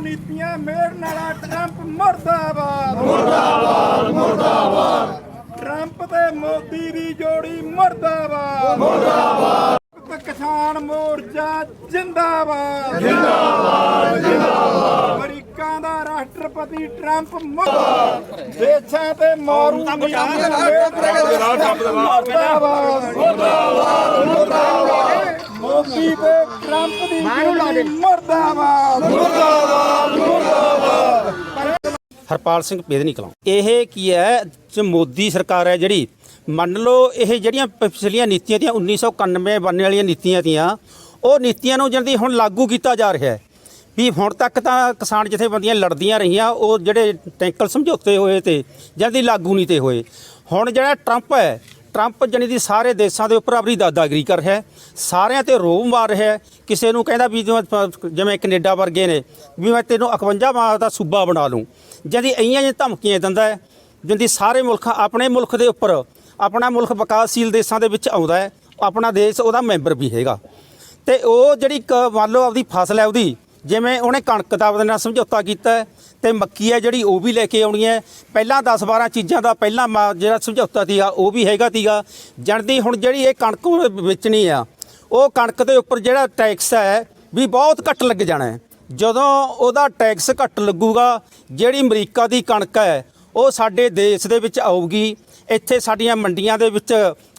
ਨੀਤੀਆਂ ਮੇਰ ਨਾਲਾ ਟਰੰਪ ਮਰਦਾਬਾਦ। ਮਰਦਾਬਾਦ ਮਰਦਾਬਾਦ। ਟਰੰਪ ਤੇ ਮੋਦੀ ਦੀ ਜੋੜੀ ਮਰਦਾਬਾਦ। ਮਰਦਾਬਾਦ। ਕਿਸਾਨ ਮੋਰਚਾ ਜਿੰਦਾਬਾਦ। ਜਿੰਦਾਬਾਦ ਜਿੰਦਾਬਾਦ। ਅਮਰੀਕਾ ਦਾ ਰਾਸ਼ਟਰਪਤੀ ਟਰੰਪ ਮਰਦਾਬਾਦ। ਦੇਸ਼ਾਂ ਤੇ ਮਾਰੂ ਮਰਦਾਬਾਦ। ਮੋਦੀ ਤੇ ਟਰੰਪ ਦੀ ਜੋੜੀ ਮਰਦਾਬਾਦ। ਹਰਪਾਲ ਸਿੰਘ ਪੇਦਨੀ ਕਲਾਂ ਇਹ ਕੀ ਹੈ? ਜੋ ਮੋਦੀ ਸਰਕਾਰ ਹੈ ਜਿਹੜੀ। ਮੰਨ ਲਓ ਇਹ ਜਿਹੜੀਆਂ ਪਿਛਲੀਆਂ ਨੀਤੀਆਂ ਤੀਆਂ 1991 ਬਣਨ ਵਾਲੀਆਂ ਨੀਤੀਆਂ ਤੀਆਂ ਉਹ ਨੀਤੀਆਂ ਨੂੰ ਜਲਦੀ ਹੁਣ ਲਾਗੂ ਕੀਤਾ ਜਾ ਰਿਹਾ ਹੈ। ਵੀ ਹੁਣ ਤੱਕ ਤਾਂ ਕਿਸਾਨ ਜਥੇਬੰਦੀਆਂ ਲੜਦੀਆਂ ਰਹੀਆਂ ਉਹ ਜਿਹੜੇ ਟੈਂਕਲ ਸਮਝੌਤੇ ਹੋਏ ਤੇ ਜਲਦੀ ਲਾਗੂ ਨਹੀਂ ਤੇ ਹੋਏ। ਹੁਣ ਜਿਹੜਾ ਟਰੰਪ ਹੈ ਟਰੰਪ ਜਣੀ ਦੀ ਸਾਰੇ ਦੇਸ਼ਾਂ ਦੇ ਉੱਪਰ ਆਪਣੀ ਦਾਦਾਗਰੀ ਕਰ ਰਿਹਾ ਹੈ। ਸਾਰਿਆਂ ਤੇ ਰੋਬ ਮਾਰ ਰਿਹਾ ਹੈ। ਕਿਸੇ ਨੂੰ ਕਹਿੰਦਾ ਵੀ ਜਿਵੇਂ ਜਿਵੇਂ ਕੈਨੇਡਾ ਵਰਗੇ ਨੇ, ਵੀ ਮੈਂ ਤੈਨੂੰ 51 ਮਾਰ ਦਾ ਸੂਬਾ ਬਣਾ ਲੂੰ। ਜਦੀ ਇਹੀਆਂ ਜਿਹੀਆਂ ਧਮਕੀਆਂ ਦਿੰਦਾ ਹੈ। ਜਿੰਦੀ ਸਾਰੇ ਮੁਲਕ ਆਪਣੇ ਮੁਲਕ ਦੇ ਉੱਪਰ, ਆਪਣਾ ਮੁਲਕ ਵਿਕਾਸਸ਼ੀਲ ਦੇਸ਼ਾਂ ਦੇ ਵਿੱਚ ਆਉਂਦਾ ਹੈ। ਆਪਣਾ ਦੇਸ਼, ਉਹਦਾ ਮੈਂਬਰ ਵੀ ਹੈਗਾ। ਤੇ ਉਹ ਜਿਹੜੀ ਕ- ਮੰਨ ਲਓ ਆਪਦੀ ਫਸਲ ਹੈ ਉਹਦੀ ਜਿਵੇਂ ਉਹਨੇ ਕਣਕ ਦਾ ਉਹਦੇ ਨਾਲ ਸਮਝੌਤਾ ਕੀਤਾ ਹੈ ਤੇ ਮੱਕੀ ਹੈ ਜਿਹੜੀ ਉਹ ਵੀ ਲੈ ਕੇ ਆਉਣੀ ਹੈ। ਪਹਿਲਾਂ 10 12 ਚੀਜ਼ਾਂ ਦਾ ਪਹਿਲਾਂ ਮਾ- ਜਿਹੜਾ ਸਮਝੌਤਾ ਸੀਗਾ, ਉਹ ਵੀ ਹੈਗਾ ਸੀਗਾ। ਜਣਦੀ ਹੁਣ ਜਿਹੜੀ ਇਹ ਕਣਕ ਵੇਚਣੀ ਆ, ਉਹ ਕਣਕ ਦੇ ਉੱਪਰ ਜਿਹੜਾ ਟੈਕਸ ਹੈ ਵੀ ਬਹੁਤ ਘੱਟ ਲੱਗ ਜਾਣਾ ਜਦੋਂ ਉਹਦਾ ਟੈਕਸ ਘੱਟ ਲੱਗੂਗਾ, ਜਿਹੜੀ ਅਮਰੀਕਾ ਦੀ ਕਣਕ ਹੈ ਉਹ ਸਾਡੇ ਦੇਸ਼ ਦੇ ਵਿੱਚ ਆਊਗੀ। ਇੱਥੇ ਸਾਡੀਆਂ ਮੰਡੀਆਂ ਦੇ ਵਿੱਚ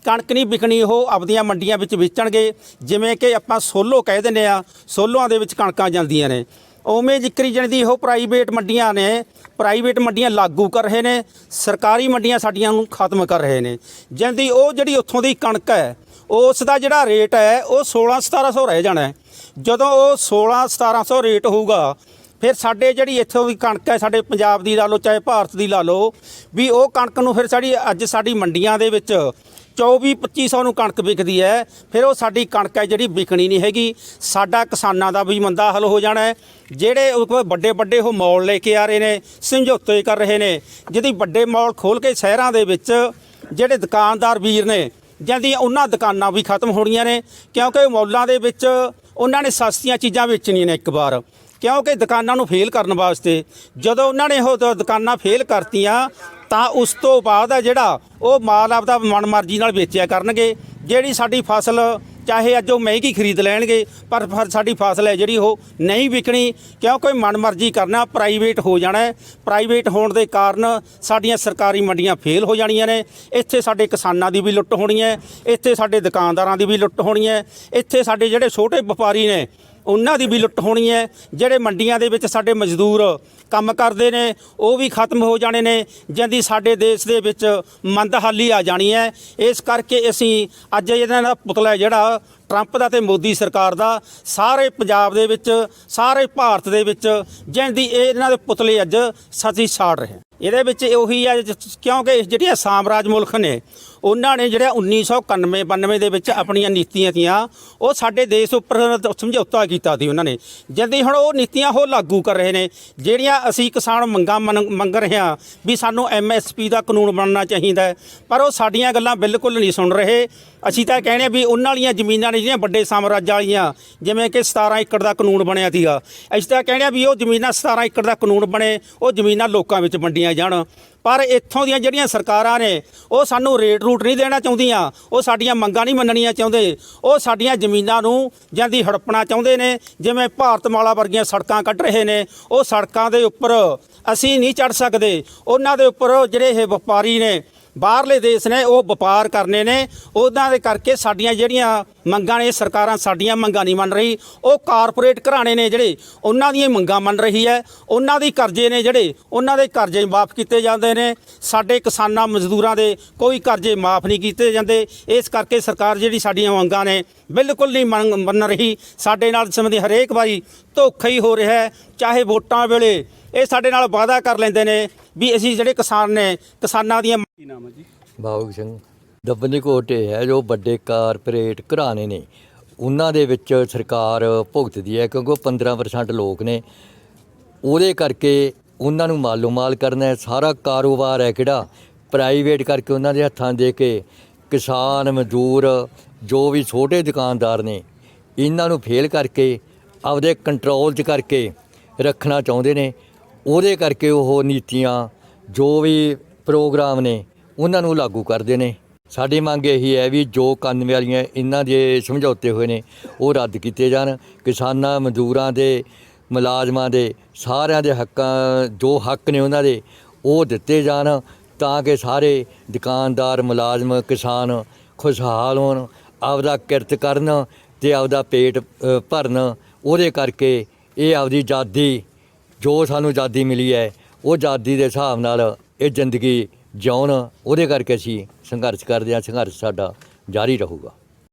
ਕਣਕ ਨਹੀਂ ਵਿਕਣੀ, ਉਹ ਆਪਦੀਆਂ ਮੰਡੀਆਂ ਵਿੱਚ ਵੇਚਣਗੇ। ਜਿਵੇਂ ਕਿ ਆਪਾਂ ਸੋਲੋ ਕਹਿ ਦਿੰਦੇ ਆ ਸੋਲੋਆਂ ਦੇ ਵਿੱਚ ਕਣਕਾਂ ਜਾਂਦੀਆਂ ਨੇ। ਉਵੇਂ ਜ਼ਿਕਰੀ ਜਣ ਦੀ ਉਹ ਪ੍ਰਾਈਵੇਟ ਮੰਡੀਆਂ ਨੇ, ਪ੍ਰਾਈਵੇਟ ਮੰਡੀਆਂ ਲਾਗੂ ਕਰ ਰਹੇ ਨੇ, ਸਰਕਾਰੀ ਮੰਡੀਆਂ ਸਾਡੀਆਂ ਨੂੰ ਖਤਮ ਕਰ ਰਹੇ ਨੇ। ਜਿਹਦੀ ਉਹ ਜਿਹੜੀ ਉੱਥੋਂ ਦੀ ਕਣਕ ਹੈ, ਉਸ ਦਾ ਜਿਹੜਾ ਰੇਟ ਹੈ, ਉਹ 16 1700 ਰਹਿ ਜਾਣਾ ਜਦੋਂ ਉਹ 16 1700 ਰੇਟ ਹੋਊਗਾ ਫਿਰ ਸਾਡੇ ਜਿਹੜੀ ਇੱਥੋਂ ਦੀ ਕਣਕ ਹੈ, ਸਾਡੇ ਪੰਜਾਬ ਦੀ ਲਾ ਲਓ, ਚਾਹੇ ਭਾਰਤ ਦੀ ਲਾ ਲਓ, ਵੀ ਉਹ ਕਣਕ ਨੂੰ ਫਿਰ ਸਾਡੀ ਅੱਜ ਸਾਡੀ ਮੰਡੀਆਂ ਦੇ ਵਿੱਚ 24 2500 ਨੂੰ ਕਣਕ ਵਿਕਦੀ ਹੈ, ਫਿਰ ਉਹ ਸਾਡੀ ਕਣਕ ਹੈ ਜਿਹੜੀ ਵਿਕਣੀ ਨਹੀਂ ਹੈਗੀ। ਸਾਡਾ ਕਿਸਾਨਾਂ ਦਾ ਵੀ ਮੰਦਾ ਹੱਲ ਹੋ ਜਾਣਾ ਹੈ। ਜਿਹੜੇ ਵੱਡੇ ਵੱਡੇ ਉਹ ਮੌਲ ਲੈ ਕੇ ਆ ਰਹੇ ਨੇ, ਸਮਝੌਤੇ ਕਰ ਰਹੇ ਨੇ, ਜਿਹਦੀ ਵੱਡੇ ਮੌਲ ਖੋਲ ਕੇ ਸ਼ਹਿਰਾਂ ਦੇ ਵਿੱਚ ਜਿਹੜੇ ਦੁਕਾਨਦਾਰ ਵੀਰ ਨੇ, ਜਾਂਦੀ ਉਹਨਾਂ ਦੁਕਾਨਾਂ ਵੀ ਖਤਮ ਹੋਣੀਆਂ ਨੇ, ਕਿਉਂਕਿ ਮੌਲਾਂ ਦੇ ਵਿੱਚ ਉਹਨਾਂ ਨੇ ਸਸਤੀਆਂ ਚੀਜ਼ਾਂ ਵੇਚਣੀਆਂ ਨੇ ਇੱਕ ਵਾਰ। ਕਿਉਂਕਿ ਦੁਕਾਨਾਂ ਨੂੰ ਫੇਲ ਕਰਨ ਵਾਸਤੇ ਜਦੋਂ ਉਹਨਾਂ ਨੇ ਉਹ ਦ- ਦੁਕਾਨਾਂ ਫੇਲ ਕਰਤੀਆਂ, ਤਾਂ ਉਸ ਤੋਂ ਬਾਅਦ ਆ ਜਿਹੜਾ ਉਹ ਮਾਲ ਆਪਦਾ ਮਨਮਰਜ਼ੀ ਨਾਲ ਵੇਚਿਆ ਕਰਨਗੇ। ਜਿਹੜੀ ਸਾਡੀ ਫਸਲ, ਚਾਹੇ ਅੱਜ ਉਹ ਮਹਿੰਗੀ ਖਰੀਦ ਲੈਣਗੇ, ਪਰ ਫਿਰ ਸਾਡੀ ਫਸਲ ਹੈ ਜਿਹੜੀ ਉਹ ਨਹੀਂ ਵਿਕਣੀ, ਕਿਉਂਕਿ ਮਨਮਰਜ਼ੀ ਕਰਨਾ ਪ੍ਰਾਈਵੇਟ ਹੋ ਜਾਣਾ ਹੈ। ਪ੍ਰਾਈਵੇਟ ਹੋਣ ਦੇ ਕਾਰਨ ਸਾਡੀਆਂ ਸਰਕਾਰੀ ਮੰਡੀਆਂ ਫੇਲ ਹੋ ਜਾਣੀਆਂ ਨੇ। ਇੱਥੇ ਸਾਡੇ ਕਿਸਾਨਾਂ ਦੀ ਵੀ ਲੁੱਟ ਹੋਣੀ ਹੈ, ਇੱਥੇ ਸਾਡੇ ਦੁਕਾਨਦਾਰਾਂ ਦੀ ਵੀ ਲੁੱਟ ਹੋਣੀ ਹੈ। ਇੱਥੇ ਸਾਡੇ ਜਿਹੜੇ ਛੋਟੇ ਵਪਾਰੀ ਨੇ ਉਹਨਾਂ ਦੀ ਵੀ ਲੁੱਟ ਹੋਣੀ ਹੈ। ਜਿਹੜੇ ਮੰਡੀਆਂ ਦੇ ਵਿੱਚ ਸਾਡੇ ਮਜ਼ਦੂਰ ਕੰਮ ਕਰਦੇ ਨੇ, ਉਹ ਵੀ ਖਤਮ ਹੋ ਜਾਣੇ ਨੇ, ਜਾਂਦੀ ਸਾਡੇ ਦੇਸ਼ ਦੇ ਵਿੱਚ ਮੰਦਹਾਲੀ ਆ ਜਾਣੀ ਹੈ। ਇਸ ਕਰਕੇ ਅਸੀਂ ਅੱਜ ਇਹਨਾਂ ਦਾ ਪੁਤਲਾ ਜਿਹੜਾ ਟਰੰਪ ਦਾ ਤੇ ਮੋਦੀ ਸਰਕਾਰ ਦਾ, ਸਾਰੇ ਪੰਜਾਬ ਦੇ ਵਿੱਚ, ਸਾਰੇ ਭਾਰਤ ਦੇ ਵਿੱਚ ਜਿਹਦੀ ਇਹ ਇਹਨਾਂ ਦੇ ਪੁਤਲੇ ਅੱਜ ਸਤੀ ਸਾੜ ਰਹੇ ਇਹਦੇ ਵਿੱਚ ਉਹੀ ਹੈ ਕਿਉਂਕਿ ਜਿਹੜੀਆਂ ਸਾਮਰਾਜ ਮੁਲਕ ਨੇ, ਉਹਨਾਂ ਨੇ ਜਿਹੜਾ 1991 92 ਦੇ ਵਿੱਚ ਆਪਣੀਆਂ ਨੀਤੀਆਂ ਤੀਆਂ, ਉਹ ਸਾਡੇ ਦੇਸ਼ ਉੱਪਰ ਸਮਝੌਤਾ ਕੀਤਾ ਸੀ ਉਹਨਾਂ ਨੇ। ਜਲਦੀ ਹੁਣ ਉਹ ਨੀਤੀਆਂ ਉਹ ਲਾਗੂ ਕਰ ਰਹੇ ਨੇ, ਜਿਹੜੀਆਂ ਅਸੀਂ ਕਿਸਾਨ ਮੰਗਾਂ ਮੰਨ- ਮੰਗ ਰਹੇ ਹਾਂ ਵੀ ਸਾਨੂੰ ਐਮਐਸਪੀ ਦਾ ਕਾਨੂੰਨ ਬਣਨਾ ਚਾਹੀਦਾ ਪਰ ਉਹ ਸਾਡੀਆਂ ਗੱਲਾਂ ਬਿਲਕੁਲ ਨਹੀਂ ਸੁਣ ਰਹੇ। ਅਸੀਂ ਤਾਂ ਕਹਿੰਦੇ ਵੀ ਉਹਨਾਂ ਵਾਲੀਆਂ ਜ਼ਮੀਨਾਂ ਨੇ ਜਿਹੜੀਆਂ ਵੱਡੇ ਸਾਮਰਾਜ ਵਾਲੀਆਂ, ਜਿਵੇਂ ਕਿ 17 ਏਕੜ ਦਾ ਕਾਨੂੰਨ ਬਣਿਆ ਸੀਗਾ। ਅਸੀਂ ਤਾਂ ਕਹਿੰਦੇ ਆ ਵੀ ਉਹ ਜ਼ਮੀਨਾਂ 17 ਏਕੜ ਦਾ ਕਾਨੂੰਨ ਬਣੇ, ਉਹ ਜ਼ਮੀਨਾਂ ਲੋਕਾਂ ਵਿੱਚ ਵੰਡੀਆਂ ਜਾਣ। ਪਰ ਇੱਥੋਂ ਦੀਆਂ ਜਿਹੜੀਆਂ ਸਰਕਾਰਾਂ ਨੇ, ਉਹ ਸਾਨੂੰ ਰੇਟ ਰੂਟ ਨਹੀਂ ਦੇਣਾ ਚਾਹੁੰਦੀਆਂ। ਉਹ ਸਾਡੀਆਂ ਮੰਗਾਂ ਨਹੀਂ ਮੰਨਣੀਆਂ ਚਾਹੁੰਦੇ। ਉਹ ਸਾਡੀਆਂ ਜ਼ਮੀਨਾਂ ਨੂੰ ਜਾਂਦੀ ਹੜਪਣਾ ਚਾਹੁੰਦੇ ਨੇ, ਜਿਵੇਂ ਭਾਰਤਮਾਲਾ ਵਰਗੀਆਂ ਸੜਕਾਂ ਕੱਢ ਰਹੇ ਨੇ। ਉਹ ਸੜਕਾਂ ਦੇ ਉੱਪਰ ਅਸੀਂ ਨਹੀਂ ਚੜ ਸਕਦੇ। ਉਹਨਾਂ ਦੇ ਉੱਪਰ ਜਿਹੜੇ ਇਹ ਵਪਾਰੀ ਨੇ ਬਾਹਰਲੇ ਦੇਸ਼ ਨੇ ਉਹ ਵਪਾਰ ਕਰਨੇ ਨੇ ਉਹਨਾਂ ਦੇ ਕਰਕੇ ਸਾਡੀਆਂ ਜਿਹੜੀਆਂ ਮੰਗਾਂ ਨੇ, ਸਰਕਾਰਾਂ ਸਾਡੀਆਂ ਮੰਗਾਂ ਨਹੀਂ ਮੰਨ ਰਹੀ। ਉਹ ਕਾਰਪੋਰੇਟ ਘਰਾਣੇ ਨੇ ਜਿਹੜੇ, ਉਹਨਾਂ ਦੀਆਂ ਮੰਗਾਂ ਮੰਨ ਰਹੀ ਹੈ। ਉਹਨਾਂ ਦੀ ਕਰਜ਼ੇ ਨੇ ਜਿਹੜੇ, ਉਹਨਾਂ ਦੇ ਕਰਜ਼ੇ ਮਾਫ ਕੀਤੇ ਜਾਂਦੇ ਨੇ। ਸਾਡੇ ਕਿਸਾਨਾਂ ਮਜ਼ਦੂਰਾਂ ਦੇ ਕੋਈ ਕਰਜ਼ੇ ਮਾਫ ਨਹੀਂ ਕੀਤੇ ਜਾਂਦੇ। ਇਸ ਕਰਕੇ ਸਰਕਾਰ ਜਿਹੜੀ ਸਾਡੀਆਂ ਮੰਗਾਂ ਨੇ, ਬਿਲਕੁਲ ਨਹੀਂ ਮੰਨ ਮੰਨ ਰਹੀ। ਸਾਡੇ ਨਾਲ ਸੰਬੰਧੀ ਹਰੇਕ ਵਾਰੀ ਧੋਖਾ ਹੀ ਹੋ ਰਿਹਾ ਹੈ। ਚਾਹੇ ਵੋਟਾਂ ਵੇਲੇ ਇਹ ਸਾਡੇ ਨਾਲ ਵਾਅਦਾ ਕਰ ਲੈਂਦੇ ਨੇ ਵੀ ਅਸੀਂ ਜਿਹੜੇ ਕਿਸਾਨ ਨੇ ਕਿਸਾਨਾਂ ਦੀਆਂ ਕੀ ਨਾਮ ਹੈ ਜੀ? ਬਾਬੂ ਸਿੰਘ। ਦੱਬਨੀ ਕੋਟੇ ਹੈ ਜੋ ਵੱਡੇ ਕਾਰਪੋਰੇਟ ਘਰਾਣੇ ਨੇ। ਉਹਨਾਂ ਦੇ ਵਿੱਚ ਸਰਕਾਰ ਭੁਗਤਦੀ ਹੈ ਕਿਉਂਕਿ ਉਹ 15% ਲੋਕ ਨੇ। ਉਹਦੇ ਕਰਕੇ ਉਹਨਾਂ ਨੂੰ ਮਾਲੋ ਮਾਲ ਕਰਨਾ ਹੈ। ਸਾਰਾ ਕਾਰੋਬਾਰ ਹੈ ਕਿਹੜਾ? ਪ੍ਰਾਈਵੇਟ ਕਰਕੇ ਉਹਨਾਂ ਦੇ ਹੱਥਾਂ ਦੇ ਕੇ ਕਿਸਾਨ ਮਜ਼ਦੂਰ ਜੋ ਵੀ ਛੋਟੇ ਦੁਕਾਨਦਾਰ ਨੇ ਇਹਨਾਂ ਨੂੰ ਫੇਲ ਕਰਕੇ ਆਪਦੇ ਕੰਟਰੋਲ 'ਚ ਕਰਕੇ ਰੱਖਣਾ ਚਾਹੁੰਦੇ ਨੇ। ਉਹਦੇ ਕਰਕੇ ਉਹ ਨੀਤੀਆਂ ਜੋ ਵੀ ਪ੍ਰੋਗਰਾਮ ਨੇ, ਉਹਨਾਂ ਨੂੰ ਲਾਗੂ ਕਰਦੇ ਨੇ। ਸਾਡੀ ਮੰਗ ਇਹੀ ਹੈ ਵੀ ਜੋ 91 ਵਾਲੀਆਂ ਇਹਨਾਂ ਦੇ ਸਮਝੌਤੇ ਹੋਏ ਨੇ, ਉਹ ਰੱਦ ਕੀਤੇ ਜਾਣ। ਕਿਸਾਨਾਂ, ਮਜ਼ਦੂਰਾਂ ਦੇ, ਮੁਲਾਜ਼ਮਾਂ ਦੇ, ਸਾਰਿਆਂ ਦੇ ਹੱਕਾਂ, ਜੋ ਹੱਕ ਨੇ ਉਹਨਾਂ ਦੇ, ਉਹ ਦਿੱਤੇ ਜਾਣ ਤਾਂ ਕਿ ਸਾਰੇ ਦੁਕਾਨਦਾਰ, ਮੁਲਾਜ਼ਮ, ਕਿਸਾਨ ਖੁਸ਼ਹਾਲ ਹੋਣ, ਆਪਦਾ ਕਿਰਤ ਕਰਨ ਤੇ ਆਪਦਾ ਪੇਟ ਭਰਨ। ਉਹਦੇ ਕਰਕੇ ਇਹ ਆਪਦੀ ਆਜ਼ਾਦੀ ਜੋ ਸਾਨੂੰ ਆਜ਼ਾਦੀ ਮਿਲੀ ਹੈ, ਉਹ ਆਜ਼ਾਦੀ ਦੇ ਹਿਸਾਬ ਨਾਲ ਇਹ ਜ਼ਿੰਦਗੀ ਜਿਉਣ, ਉਹਦੇ ਕਰਕੇ ਅਸੀਂ ਸੰਘਰਸ਼ ਕਰਦੇ ਹਾਂ, ਸੰਘਰਸ਼ ਸਾਡਾ ਜਾਰੀ ਰਹੂਗਾ।